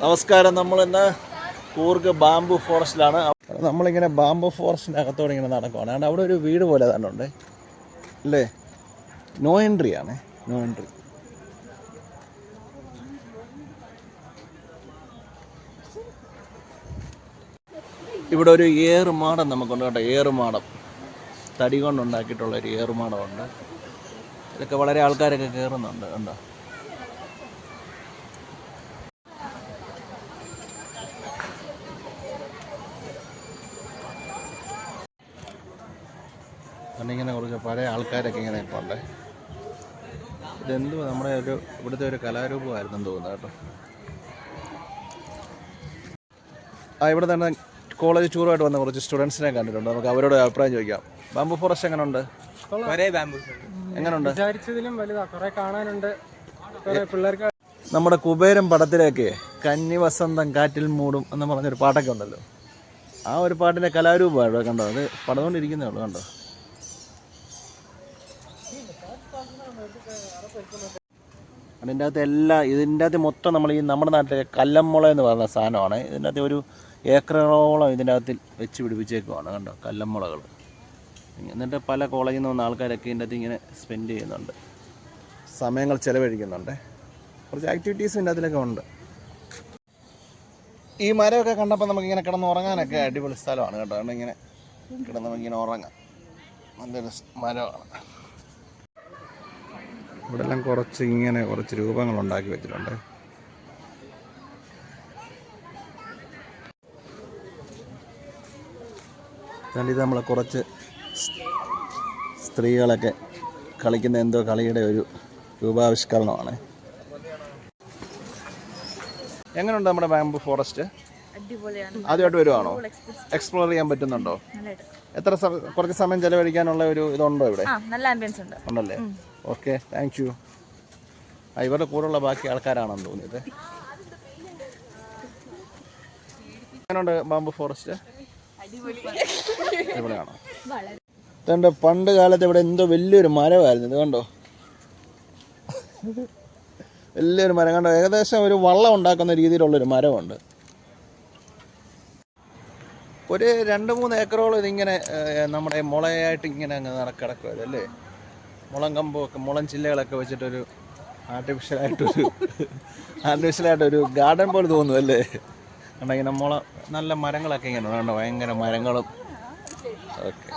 നമസ്കാരം. നമ്മൾ ഇന്ന് കൂർഗ് ബാംബു ഫോറസ്റ്റിലാണ്. നമ്മളിങ്ങനെ ബാംബു ഫോറസ്റ്റിന്റെ അകത്തോടെ ഇങ്ങനെ നടക്കുവാണ്. അതുകൊണ്ട് അവിടെ ഒരു വീട് പോലെ തന്നെ അല്ലേ? നോ എൻട്രി ആണ്. നോ എൻട്രി ഇവിടെ ഒരു ഏറുമാടം നമുക്കുണ്ട് കേട്ടോ. ഏറുമാടം. തടി കൊണ്ടുണ്ടാക്കിയിട്ടുള്ള ഒരു ഏറുമാടമുണ്ട്. ഇതൊക്കെ വളരെ ആൾക്കാരൊക്കെ കയറുന്നുണ്ട്. കണ്ടോ? അതുകൊണ്ട് ഇങ്ങനെ കുറച്ച് പഴയ ആൾക്കാരൊക്കെ ഇങ്ങനെ ഇപ്പോൾ ഉണ്ട്. ഇതെന്തോ നമ്മുടെ ഒരു ഇവിടുത്തെ ഒരു കലാരൂപമായിരുന്നെന്ന് തോന്നുന്നു കേട്ടോ. ആ ഇവിടെ തന്നെ കോളേജ് ടൂറായിട്ട് വന്ന കുറച്ച് സ്റ്റുഡൻസിനെ കണ്ടിട്ടുണ്ട്. നമുക്ക് അവരോട് അഭിപ്രായം ചോദിക്കാം. ബാംബു ഫോറസ്റ്റ് എങ്ങനെയുണ്ട് എങ്ങനെയുണ്ട് വിചാരിച്ചതിലും വലുതാ. കുറെ കാണാനുണ്ട്. പിള്ളേർക്ക് നമ്മുടെ കുബേരം പടത്തിലേക്ക് കന്നി വസന്തം കാറ്റിൽ മൂടും എന്ന് പറഞ്ഞൊരു പാട്ടൊക്കെ ഉണ്ടല്ലോ. ആ ഒരു പാട്ടിന്റെ കലാരൂപമാണ് കണ്ടോ അത് പടന്നുകൊണ്ടിരിക്കുന്നേ ഉള്ളൂ കണ്ടോ? അതിന്റെ അകത്ത് എല്ലാ ഇതിന്റെ അകത്ത് മൊത്തം നമ്മൾ ഈ നമ്മുടെ നാട്ടിലെ കല്ലമ്മുള എന്ന് പറയുന്ന സാധനമാണ്. ഇതിന്റെ അകത്ത് ഒരു ഏക്കറോളം ഇതിന്റെ അകത്ത് വെച്ച് പിടിപ്പിച്ചേക്കുവാണ് കണ്ടോ? കല്ലമ്മുളകൾ. എന്നിട്ട് പല കോളേജിൽ നിന്ന് വന്ന ആൾക്കാരൊക്കെ ഇതിന്റെ അകത്ത് ഇങ്ങനെ സ്പെൻഡ് ചെയ്യുന്നുണ്ട്. സമയങ്ങൾ ചിലവഴിക്കുന്നുണ്ട്. കുറച്ച് ആക്ടിവിറ്റീസ് ഇതിന്റെ അതിലൊക്കെ ഉണ്ട്. ഈ മരമൊക്കെ കണ്ടപ്പോൾ നമുക്കിങ്ങനെ കിടന്ന് ഉറങ്ങാനൊക്കെ അടിപൊളി സ്ഥലമാണ് കേട്ടോ. ഇങ്ങനെ കിടന്ന് നമുക്കിങ്ങനെ ഉറങ്ങാം. നല്ലൊരു മരമാണ്. ഇവിടെ എല്ലാം കുറച്ച് ഇങ്ങനെ കുറച്ച് രൂപങ്ങൾ ഉണ്ടാക്കി വെച്ചിട്ടുണ്ട് ഇത് നമ്മളെ കുറച്ച് സ്ത്രീകളൊക്കെ കളിക്കുന്ന എന്തോ കളിയുടെ ഒരു രൂപാവിഷ്കരണമാണ്. എങ്ങനെയുണ്ട് നമ്മുടെ ബാംബു ഫോറസ്റ്റ്? ആദ്യമായിട്ട് വരുവാണോ? എക്സ്പ്ലോർ ചെയ്യാൻ പറ്റുന്നുണ്ടോ? എത്ര കുറച്ച് സമയം ചെലവഴിക്കാനുള്ള ഒരു ഇതുണ്ടോ ഇവിടെ? നല്ല ആംബിയൻസ് ഉണ്ട്. ഉണ്ടല്ലേ? ഓക്കെ താങ്ക് യു ആ ഇവരുടെ കൂടെയുള്ള ബാക്കി ആൾക്കാരാണെന്ന് തോന്നിയത്. എങ്ങനെയുണ്ട് ബാംബു ഫോറസ്റ്റ്? ഇവിടെയാണോ ഇതുണ്ട് പണ്ട് കാലത്ത് ഇവിടെ എന്തോ വലിയൊരു മരമായിരുന്നു ഇത് കണ്ടോ? വലിയൊരു മരം കണ്ടോ? ഏകദേശം ഒരു വള്ളം ഉണ്ടാക്കുന്ന രീതിയിലുള്ളൊരു മരമുണ്ട്. ഒരു രണ്ട് മൂന്ന് ഏക്കറോളം ഇതിങ്ങനെ നമ്മുടെ മുളയായിട്ട് ഇങ്ങനെ അങ്ങ് നടക്കിടക്കുമല്ലോ മുളം കമ്പൊക്കെ മുളം ചില്ലകളൊക്കെ വെച്ചിട്ടൊരു ആർട്ടിഫിഷ്യലായിട്ടൊരു ആർട്ടിഫിഷ്യലായിട്ടൊരു ഗാർഡൻ പോലെ തോന്നുന്നു അല്ലേ കണ്ട ഇങ്ങനെ മുള നല്ല മരങ്ങളൊക്കെ ഇങ്ങനെ ഉണ്ട്? ഭയങ്കര മരങ്ങളും. ഓക്കെ.